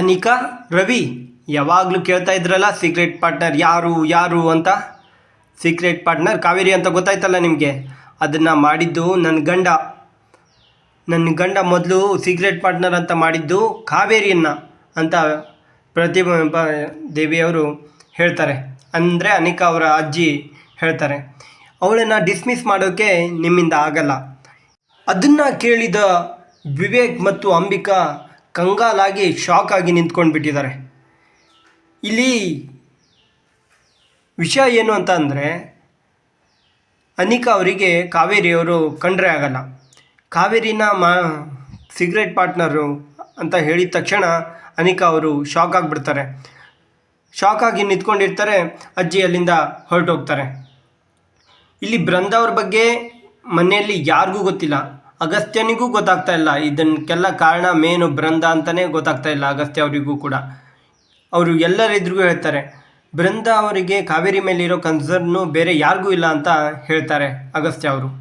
ಅನಿಕಾ, ರವಿ, ಯಾವಾಗಲೂ ಕೇಳ್ತಾ ಇದ್ರಲ್ಲ ಸೀಕ್ರೆಟ್ ಪಾರ್ಟ್ನರ್ ಯಾರು ಯಾರು ಅಂತ? ಸೀಕ್ರೆಟ್ ಪಾರ್ಟ್ನರ್ ಕಾವೇರಿ ಅಂತ ಗೊತ್ತಾಯ್ತಲ್ಲ ನಿಮಗೆ? ಅದನ್ನು ಮಾಡಿದ್ದು ನನ್ನ ಗಂಡ. ನನ್ನ ಗಂಡ ಮೊದಲು ಸೀಕ್ರೆಟ್ ಪಾರ್ಟ್ನರ್ ಅಂತ ಮಾಡಿದ್ದು ಕಾವೇರಿಯನ್ನು ಅಂತ ಪ್ರತಿಭಾ ದೇವಿಯವರು ಹೇಳ್ತಾರೆ. ಅಂದರೆ ಅನಿಕಾ ಅವರ ಅಜ್ಜಿ ಹೇಳ್ತಾರೆ. ಅವಳನ್ನು ಡಿಸ್ಮಿಸ್ ಮಾಡೋಕ್ಕೆ ನಿಮ್ಮಿಂದ ಆಗಲ್ಲ. ಅದನ್ನು ಕೇಳಿದ ವಿವೇಕ್ ಮತ್ತು ಅಂಬಿಕಾ ಕಂಗಾಲಾಗಿ ಶಾಕ್ ಆಗಿ ನಿಂತ್ಕೊಂಡು ಬಿಟ್ಟಿದ್ದಾರೆ. ಇಲ್ಲಿ ವಿಷಯ ಏನು ಅಂತ ಅಂದರೆ, ಅನಿಕಾ ಅವರಿಗೆ ಕಾವೇರಿಯವರು ಕಂಡ್ರೆ ಆಗಲ್ಲ. ಕಾವೇರಿನ ಮಾ, ಸಿಗರೇಟ್ ಪಾರ್ಟ್ನರು ಅಂತ ಹೇಳಿದ ತಕ್ಷಣ ಅನಿಕಾ ಅವರು ಶಾಕ್ ಆಗಿಬಿಡ್ತಾರೆ. ಶಾಕ್ ಆಗಿ ನಿಂತ್ಕೊಂಡಿರ್ತಾರೆ, ಅಜ್ಜಿ ಅಲ್ಲಿಂದ ಹೊರಟೋಗ್ತಾರೆ. ಇಲ್ಲಿ ಬೃಂದ ಅವ್ರ ಬಗ್ಗೆ ಮನೆಯಲ್ಲಿ ಯಾರಿಗೂ ಗೊತ್ತಿಲ್ಲ. ಅಗಸ್ತ್ಯನಿಗೂ ಗೊತ್ತಾಗ್ತಾ ಇಲ್ಲ. ಇದನ್ನಕ್ಕೆಲ್ಲ ಕಾರಣ ಮೇನು, ಬೃಂದ ಅಂತಲೇ ಗೊತ್ತಾಗ್ತಾ ಇಲ್ಲ ಅಗಸ್ತ್ಯ ಅವರಿಗೂ ಕೂಡ. ಅವರು ಎಲ್ಲರಿದ್ರಿಗೂ ಹೇಳ್ತಾರೆ, ಬೃಂದ ಅವರಿಗೆ ಕಾವೇರಿ ಮೇಲಿರೋ ಕನ್ಸರ್ನು ಬೇರೆ ಯಾರಿಗೂ ಇಲ್ಲ ಅಂತ ಹೇಳ್ತಾರೆ ಅಗಸ್ತ್ಯ ಅವರು.